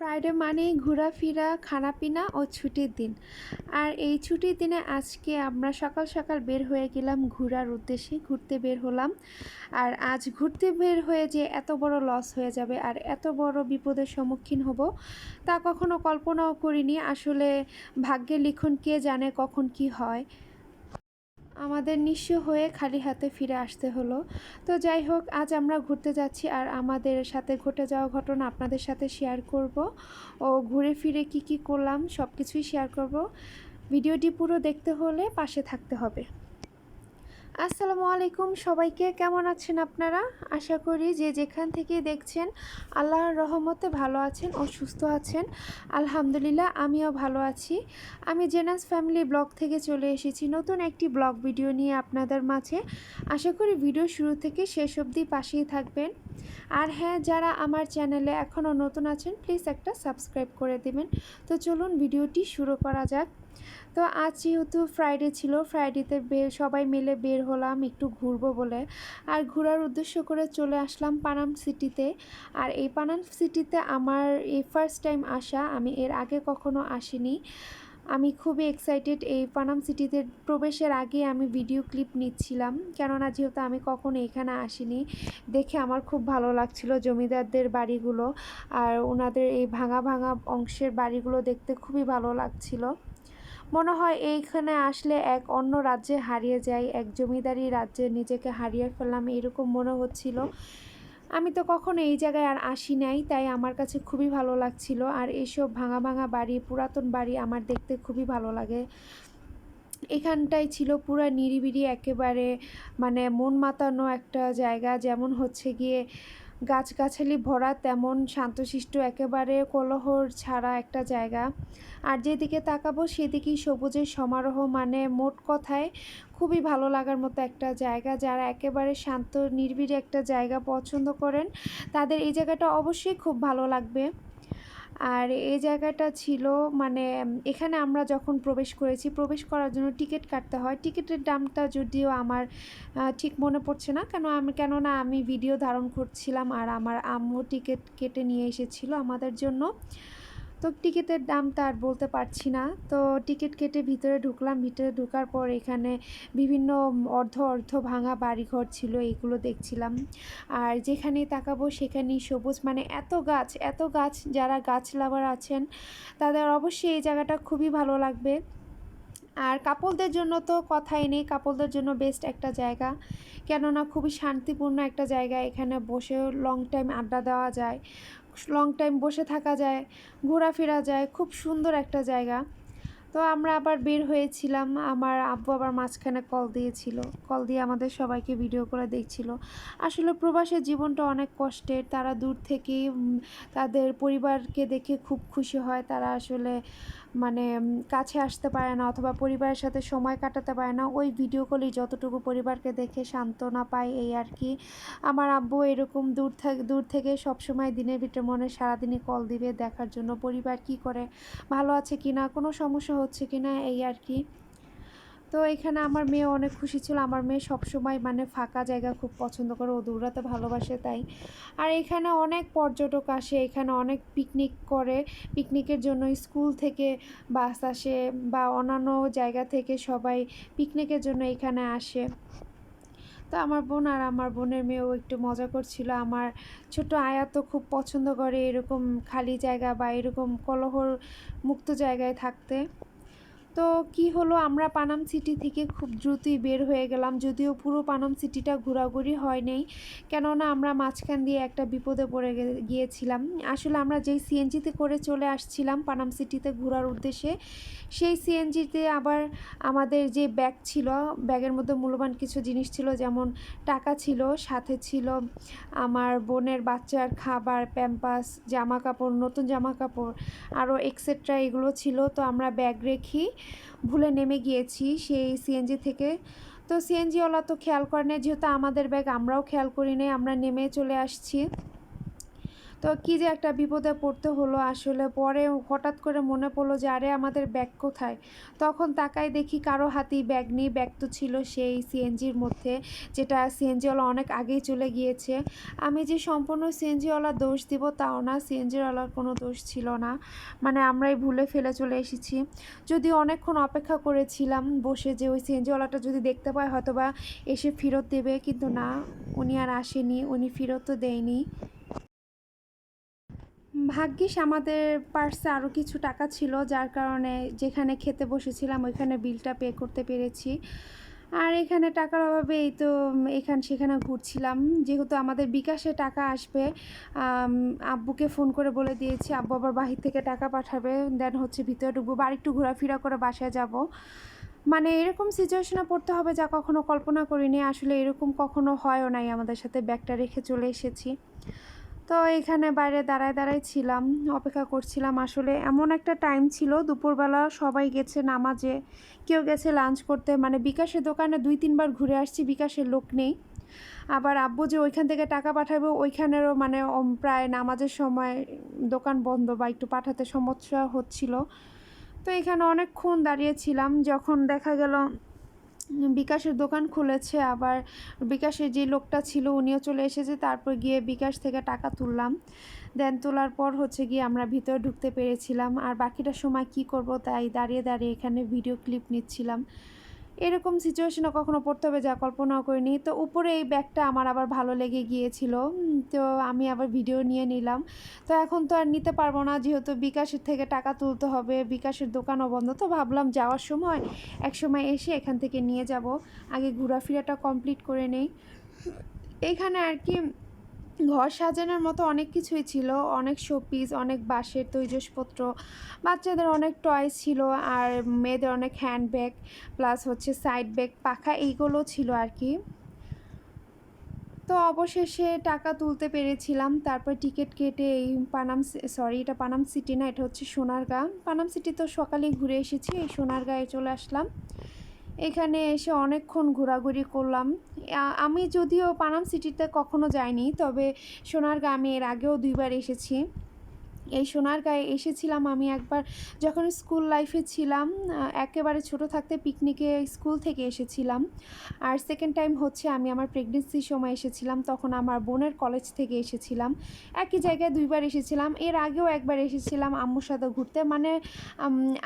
Friday মানেই ঘোরাফেরা, খানাপিনা ও ছুটির দিন। আর এই ছুটির দিনে আজকে আমরা সকাল সকাল বের হয়ে গেলাম ঘোরার উদ্দেশ্যে, ঘুরতে বের হলাম। আর আজ ঘুরতে বের হয়ে যে এত বড় লস হয়ে যাবে আর এত বড় বিপদের সম্মুখীন হব, তা কখনো কল্পনাও করিনি। আসলে ভাগ্যের লিখন কে জানে কখন কি হয়। আমাদের নিঃস্ব হয়ে খালি হাতে ফিরে আসতে হলো। তো যাই হোক, আজ আমরা ঘুরতে যাচ্ছি আর আমাদের সাথে ঘটে যাওয়া ঘটনা আপনাদের সাথে শেয়ার করব। ও ঘুরে ফিরে কি কি করলাম সব কিছুই শেয়ার করব। ভিডিওটি পুরো দেখতে হলে পাশে থাকতে হবে। আসসালামু আলাইকুম সবাইকে কেমন আছেন আপনারা? আশা করি যে যেখান থেকে দেখছেন, আল্লাহর রহমতে ভালো আছেন ও সুস্থ আছেন। আলহামদুলিল্লাহ, আমিও ভালো আছি। আমি জেনাস ফ্যামিলি ব্লগ থেকে চলে এসেছি নতুন একটি ব্লগ ভিডিও নিয়ে আপনাদের মাঝে। আশা করি ভিডিও শুরু থেকে শেষ অবধি পাশেই থাকবেন। আর হ্যাঁ যারা আমার চ্যানেলে এখনও নতুন আছেন, প্লিজ একটা সাবস্ক্রাইব করে দেবেন। তো চলুন ভিডিওটি শুরু করা যাক। তো আজ যেহেতু ফ্রাইডে ছিল ফ্রাইডেতে বের সবাই মিলে বের হলাম একটু ঘুরবো বলে। আর ঘোরার উদ্দেশ্য করে চলে আসলাম পানাম সিটিতে আর এই পানাম সিটিতে আমার এই ফার্স্ট টাইম আসা, আমি এর আগে কখনো আসিনি। আমি খুবই এক্সাইটেড এই পানাম সিটিতে প্রবেশের আগে আমি ভিডিও ক্লিপ নিচ্ছিলাম। কেননা যেহেতু আমি কখনো এখানে আসিনি, দেখে আমার খুব ভালো লাগছিল জমিদারদের বাড়িগুলো। আর ওনাদের এই ভাঙা ভাঙা অংশের বাড়িগুলো দেখতে খুবই ভালো লাগছিল। মনে হয় এইখানে আসলে এক অন্য রাজ্যে হারিয়ে যাই, এক জমিদারি রাজ্যে নিজেকে হারিয়ে ফেললাম, এরকম মনে হচ্ছিল। আমি তো কখনো এই জায়গায় আর আসি নাই, তাই আমার কাছে খুবই ভালো লাগছিল। আর এইসব ভাঙা ভাঙা বাড়ি, পুরাতন বাড়ি আমার দেখতে খুবই ভালো লাগে। এখানটাই ছিল পুরো নিরিবিরি একেবারে মানে মন মাতানো একটা জায়গা। যেমন হচ্ছে গিয়ে গাছগাছালি ভরা, তেমন শান্তশিষ্ট, একেবারে কলহর ছাড়া একটা জায়গা। আর যেদিকে তাকাবো, সেদিকেই সবুজের সমারোহ মানে মোট কথায় খুবই ভালো লাগার মতো একটা জায়গা। যারা একেবারে শান্ত নির্বিড় একটা জায়গা পছন্দ করেন, তাদের এই জায়গাটা অবশ্যই খুব ভালো লাগবে। আর এই জায়গাটা ছিল মানে এখানে আমরা যখন প্রবেশ করেছি, প্রবেশ করার জন্য টিকিট কাটতে হয়। টিকিটের দামটা যদিও আমার ঠিক মনে পড়ছে না। কেন আমি, কেননা আমি ভিডিও ধারণ করছিলাম আর আমার আম্মু টিকিট কেটে নিয়ে এসেছিল আমাদের জন্য। তো টিকিটের দাম তো আর বলতে পারছি না। তো টিকিট কেটে ভিতরে ঢুকলাম, ভিতরে ঢোকার পর এখানে বিভিন্ন অর্ধ অর্ধ ভাঙা বাড়িঘর ছিল, এগুলো দেখছিলাম। আর যেখানেই তাকাবো সেখানেই সবুজ মানে এত গাছ এত গাছ যারা গাছ লাভার আছেন, তাদের অবশ্যই এই জায়গাটা খুবই ভালো লাগবে। আর কাপলদের জন্য তো কথাই নেই, কাপলদের জন্য বেস্ট একটা জায়গা। কেননা খুবই শান্তিপূর্ণ একটা জায়গা, এখানে বসেও লং টাইম আড্ডা দেওয়া যায়। লং টাইম বসে থাকা যায়, ঘোরাফেরা যায়, খুব সুন্দর একটা জায়গা। তো আমরা আবার বের হয়েছিলাম, আমার আব্বু আবার মাঝখানে কল দিয়েছিল কল দিয়ে আমাদের সবাইকে ভিডিও করে দেখছিল। আসলে প্রবাসের জীবনটা অনেক কষ্টের, তারা দূর থেকে তাদের পরিবারকে দেখে খুব খুশি হয়, তারা আসলে মানে কাছে আসতে পারে না অথবা পরিবারের সাথে সময় কাটাতে পারে না, ওই ভিডিও কলই যতটুকু পরিবারকে দেখে সান্ত্বনা পায়, এই আর কি। আমার আব্বু এরকম দূর থেকে দূর থেকে সবসময় দিনের ভিতরে মনে সারাদিনই কল দিবে, দেখার জন্য পরিবার কি করে, ভালো আছে কি না কোনো সমস্যা হচ্ছে কি না এই আর কি। তো এখানে আমার মেয়ে অনেক খুশি ছিল। আমার মেয়ে সবসময় মানে ফাঁকা জায়গা খুব পছন্দ করে, ও দৌড়াতে ভালোবাসে তাই। আর এখানে অনেক পর্যটক আসে, এখানে অনেক পিকনিক করে। পিকনিকের জন্য স্কুল থেকে বাস আসে বা অন্যান্য জায়গা থেকে সবাই পিকনিকের জন্য এখানে আসে। তো আমার বোন আর আমার বোনের মেয়েও একটু মজা করছিল। আমার ছোট আয়া তো খুব পছন্দ করে এরকম খালি জায়গা বা এরকম কলহর মুক্ত জায়গায় থাকতে। তো কি হলো? আমরা পানাম সিটি থেকে খুব দ্রুতই বের হয়ে গেলাম, যদিও পুরো পানাম সিটিটা ঘোরাঘুরি হয় নাই কেননা আমরা মাঝখান দিয়ে একটা বিপদে পড়ে গিয়েছিলাম। আসলে আমরা যেই সিএনজিতে করে চলে আসছিলাম পানাম সিটিতে ঘোরার উদ্দেশ্যে, সেই সিএনজিতে আবার আমাদের যে ব্যাগ ছিল, ব্যাগের মধ্যে মূল্যবান কিছু জিনিস ছিল, যেমন টাকা ছিল, সাথে ছিল আমার বোনের বাচ্চার খাবার, প্যাম্পাস জামা কাপড় নতুন জামা কাপড় আরও এক্সেট্রা এগুলো ছিল। তো আমরা ব্যাগ রেখি ভুলে নেমে গিয়েছি সেই সিএনজি থেকে। তো সিএনজিওয়ালা তো খেয়াল করে নেই, যেহেতু আমাদের ব্যাগ আমরাও খেয়াল করি নাই, আমরা নেমে চলে আসছি। তো কী যে একটা বিপদে পড়তে হলো আসলে। পরে হঠাৎ করে মনে পড়ল যে, আরে, আমাদের ব্যাগ কোথায়? তখন তাকাই দেখি কারও হাতেই ব্যাগ নেই। ব্যাগ তো ছিল সেই সিএনজির মধ্যে, যেটা সিএনজিওয়ালা অনেক আগেই চলে গিয়েছে। আমি যে সম্পূর্ণ সিএনজিওয়ালা দোষ দিব তাও না সিএনজিওয়ালার কোনো দোষ ছিল না। মানে আমরাই ভুলে ফেলে চলে এসেছি। যদি অনেকক্ষণ অপেক্ষা করেছিলাম বসে যে, ওই সিএনজিওয়ালাটা যদি দেখতে পায় হয়তো বা এসে ফেরত দেবে। কিন্তু না, উনি আর আসেনি। উনি ফেরত তো দেয়নি। ভাগ্যিস আমাদের পার্সে আরও কিছু টাকা ছিল, যার কারণে যেখানে খেতে বসেছিলাম ওইখানে বিলটা পে করতে পেরেছি। আর এখানে টাকার অভাবে এই তো এখান সেখানে ঘুরছিলাম। যেহেতু আমাদের বিকাশে টাকা আসবে আব্বুকে ফোন করে বলে দিয়েছি, আব্বু আবার বাহির থেকে টাকা পাঠাবে, দেন হচ্ছে ভিতরে ঢুকবো বাড়ি একটু ঘোরাফেরা করে বাসায় যাব। মানে এরকম সিচুয়েশনে পড়তে হবে যা কখনো কল্পনা করিনি, আসলে এরকম কখনো হয়ও নাই। আমাদের সাথে ব্যাগটা রেখে চলে এসেছি। তো এখানে বাইরে দাঁড়ায় দাঁড়ায় ছিলাম, অপেক্ষা করছিলাম। আসলে এমন একটা টাইম ছিল, দুপুরবেলা সবাই গেছে নামাজে, কেউ গেছে লাঞ্চ করতে। মানে বিকাশের দোকানে দুই, তিনবার ঘুরে আসছি, বিকাশের লোক নেই। আবার আব্বু যে ওইখান থেকে টাকা পাঠাবে, ওইখানেরও মানে প্রায় নামাজের সময় দোকান বন্ধ বা একটু পাঠাতে সমস্যা হচ্ছিল। তো এখানে অনেকক্ষণ দাঁড়িয়েছিলাম যখন দেখা গেল বিকাশের দোকান খুলেছে, আবার বিকাশের যে লোকটা ছিল উনিও চলে এসেছে, তারপর গিয়ে বিকাশ থেকে টাকা তুললাম। দেন তোলার পর হচ্ছে গিয়ে আমরা ভিতরে ঢুকতে পেরেছিলাম। আর বাকিটা সময় কি করব তাই দাঁড়িয়ে দাঁড়িয়ে এখানে ভিডিও ক্লিপ নিচ্ছিলাম। এরকম সিচুয়েশনে কখনো পড়তে হবে যা কল্পনাও করিনি। তো উপরে এই ব্যাগটা আমার আবার ভালো লেগে গিয়েছিল। তো আমি আবার ভিডিও নিয়ে নিলাম। তো এখন তো আর নিতে পারব না, যেহেতু বিকাশের থেকে টাকা তুলতে হবে, বিকাশের দোকানও বন্ধ। তো ভাবলাম যাওয়ার সময় এক সময় এসে এখান থেকে নিয়ে যাব। আগে ঘোরাফেরাটা কমপ্লিট করে নেই। এখানে আর কি ঘর সাজানোর মতো অনেক কিছুই ছিল। অনেক শোপিস অনেক বাঁশের তৈজসপত্র, বাচ্চাদের অনেক টয় ছিল আর মেয়েদের অনেক হ্যান্ড ব্যাগ প্লাস হচ্ছে সাইড ব্যাগ পাখা এইগুলো ছিল আর কি তো অবশেষে টাকা তুলতে পেরেছিলাম। তারপর টিকিট কেটে এই পানাম সরি এটা পানাম সিটি না, এটা হচ্ছে সোনারগাঁ। পানাম সিটি তো সকালেই ঘুরে এসেছি, এই সোনারগাঁয়ে চলে আসলাম। এখানে এসে অনেকক্ষণ ঘোরাঘুরি করলাম। আমি যদিও পানাম সিটিতে কখনো যাইনি, তবে সোনারগাঁ আমি এর আগেও দুইবার এসেছি। এই সোনারগাঁয়ে এসেছিলাম আমি একবার। যখন স্কুল লাইফে ছিলাম একেবারে ছোট থাকতে পিকনিকে স্কুল থেকে এসেছিলাম। আর সেকেন্ড টাইম হচ্ছে আমি আমার প্রেগনেন্সির সময় এসেছিলাম, তখন আমার বোনের কলেজ থেকে এসেছিলাম। একই জায়গায় দুইবার এসেছিলাম, এর আগেও একবার এসেছিলাম আম্মুর সাথে ঘুরতে। মানে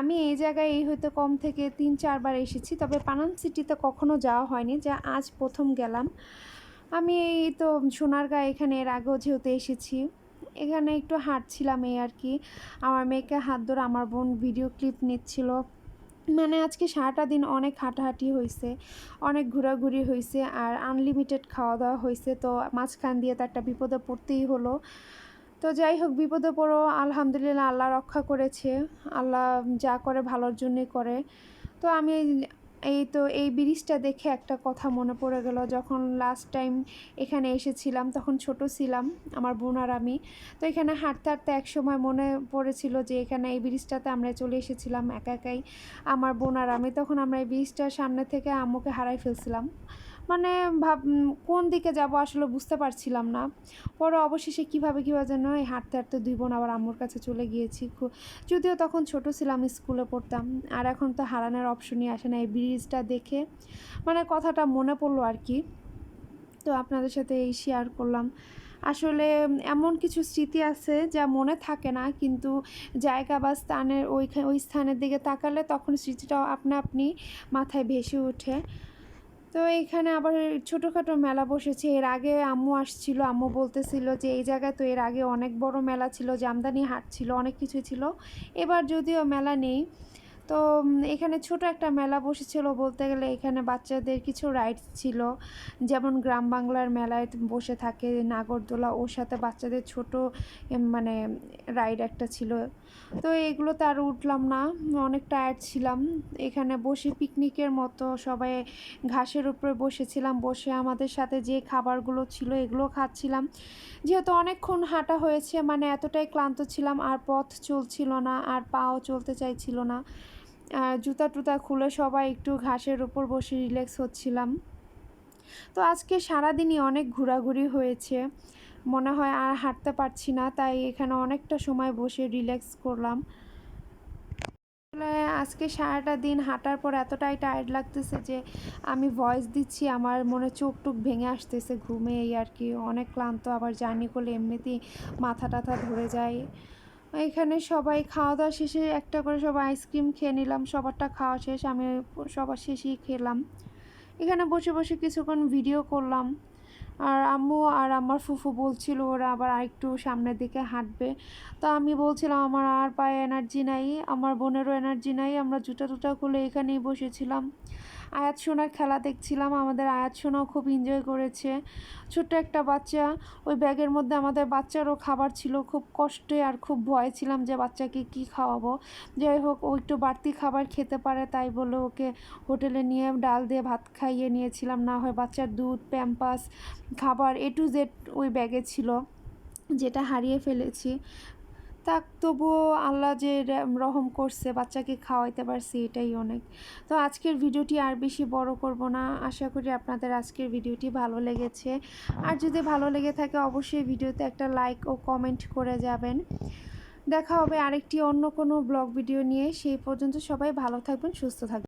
আমি এই জায়গায় এই হয়তো কম থেকে তিন, চারবার এসেছি, তবে পানাম সিটিতে কখনো যাওয়া হয়নি, যা আজ প্রথম গেলাম। আমি এই তো সোনারগাঁ এখানে এর আগেও যেহেতু এসেছি। এখানে একটু হাঁটছিলাম এই আর কি। আমার মেয়েকে হাত ধরে আমার বোন ভিডিও ক্লিপ নিচ্ছিল। মানে আজকে সারাটা দিন অনেক হাঁটাহাঁটি হয়েছে অনেক ঘোরাঘুরি হয়েছে আর আনলিমিটেড খাওয়া দাওয়া হয়েছে তো মাঝখান দিয়ে তো একটা বিপদে পড়তেই হলো। তো যাই হোক, বিপদে পড়ো, আলহামদুলিল্লাহ আল্লাহ রক্ষা করেছে। আল্লাহ যা করে ভালোর জন্যই করে। তো আমি এই তো এই ব্রিজটা দেখে একটা কথা মনে পড়ে গেল। যখন লাস্ট টাইম এখানে এসেছিলাম, তখন ছোট ছিলাম, আমার বোন আর আমি। তো এখানে হাঁটতে হাঁটতে এক সময় মনে পড়েছিল যে এখানে এই ব্রিজটাতে আমরা চলে এসেছিলাম একা একাই, আমার বোন আর আমি। তখন আমরা এই ব্রিজটার সামনে থেকে আম্মুকে হারাই ফেলছিলাম। মানে ভাব কোন দিকে যাব আসলে বুঝতে পারছিলাম না। পরে অবশেষে কীভাবে কীভাবে যেন এই হাঁটতে হাঁটতে দুই বোন আবার আম্মুর কাছে চলে গিয়েছি। যদিও তখন ছোট ছিলাম, স্কুলে পড়তাম। আর এখন তো হারানোর অপশনই আসে না। এই ব্রিজটা দেখে মানে কথাটা মনে পড়ল আর কি। তো আপনাদের সাথে এই শেয়ার করলাম। আসলে এমন কিছু স্মৃতি আছে যা মনে থাকে না, কিন্তু জায়গা বা স্থানের ওইখানে ওই স্থানের দিকে তাকালে তখন স্মৃতিটাও আপনা আপনি মাথায় ভেসে ওঠে। তো এখানে আবার ছোটোখাটো মেলা বসেছে। এর আগে আম্মু আসছিল, আম্মু বলতেছিল যে, এই জায়গায় তো এর আগে অনেক বড় মেলা ছিল জামদানি হাট ছিল, অনেক কিছু ছিল। এবার যদিও মেলা নেই তো এখানে ছোট একটা মেলা বসেছিল বলতে গেলে এখানে বাচ্চাদের কিছু রাইডস ছিল। যেমন গ্রাম বাংলার মেলায় বসে থাকে নাগরদোলা, ওর সাথে বাচ্চাদের ছোট মানে রাইড একটা ছিল। তো এগুলোতে আর উঠলাম না, অনেক টায়ার্ড ছিলাম। এখানে বসে পিকনিকের মতো সবাই ঘাসের উপরে বসেছিলাম, বসে আমাদের সাথে যে খাবারগুলো ছিল এগুলো খাচ্ছিলাম। যেহেতু অনেকক্ষণ হাঁটা হয়েছে মানে এতটাই ক্লান্ত ছিলাম, আর পথ চলছিল না, আর পাও চলতে চাইছিল না। জুতা টুতা খুলে সবাই একটু ঘাসের উপর বসে রিল্যাক্স হচ্ছিলাম। তো আজকে সারাদিনই অনেক ঘোরাঘুরি হয়েছে। মনে হয় আর হাঁটতে পারছি না, তাই এখানে অনেকটা সময় বসে রিল্যাক্স করলাম। আজকে সারাটা দিন হাঁটার পর এতটাই টায়ার্ড লাগতেছে যে আমি ভয়েস দিচ্ছি, আমার মনে চোখ টুক ভেঙে আসতেছে ঘুমে এই আর কি। অনেক ক্লান্ত, আবার জার্নি করলে এমনিতেই মাথা টাথা ধরে যায়। এখানে সবাই খাওয়া দাওয়া শেষে একটা করে সবাই আইসক্রিম খেয়ে নিলাম। সবারটা খাওয়া শেষ, আমি সবার শেষেই খেলাম। এখানে বসে বসে কিছুক্ষণ ভিডিও করলাম। আর আম্মু আর আমার ফুফু বলছিল ওরা আবার আরেকটু সামনের দিকে হাঁটবে। তো আমি বলছিলাম, আমার আর পায়ে এনার্জি নাই, আমার বোনেরও এনার্জি নাই, আমরা জুতা টুটা খুলে এখানেই বসেছিলাম। আয়াত সোনার খেলা দেখছিলাম, আমাদের আয়াত সোনাও খুব এনজয় করেছে। ছোট্ট একটা বাচ্চা, ওই ব্যাগের মধ্যে আমাদের বাচ্চারও খাবার ছিল, খুব কষ্টে আর খুব ভয় ছিলাম যে বাচ্চাকে কি খাওয়াবো। যাই হোক, ও একটু বাড়তি খাবার খেতে পারে, তাই বলে ওকে হোটেলে নিয়ে ডাল দিয়ে ভাত খাইয়ে নিয়েছিলাম। না হয় বাচ্চার দুধ, প্যাম্পাস, খাবার এ টু জেড ওই ব্যাগে ছিল, যেটা হারিয়ে ফেলেছি। তাক তবুও আল্লাহ যে রহম করছে, বাচ্চাকে খাওয়াইতে পারছি, এটাই অনেক। তো আজকের ভিডিওটি আর বেশি বড় করব না। আশা করি আপনাদের আজকের ভিডিওটি ভালো লেগেছে। আর যদি ভালো লেগে থাকে, অবশ্যই ভিডিওতে একটা লাইক ও কমেন্ট করে যাবেন। দেখা হবে আরেকটি অন্য কোনো ব্লগ ভিডিও নিয়ে। সেই পর্যন্ত সবাই ভালো থাকবেন, সুস্থ থাকবেন।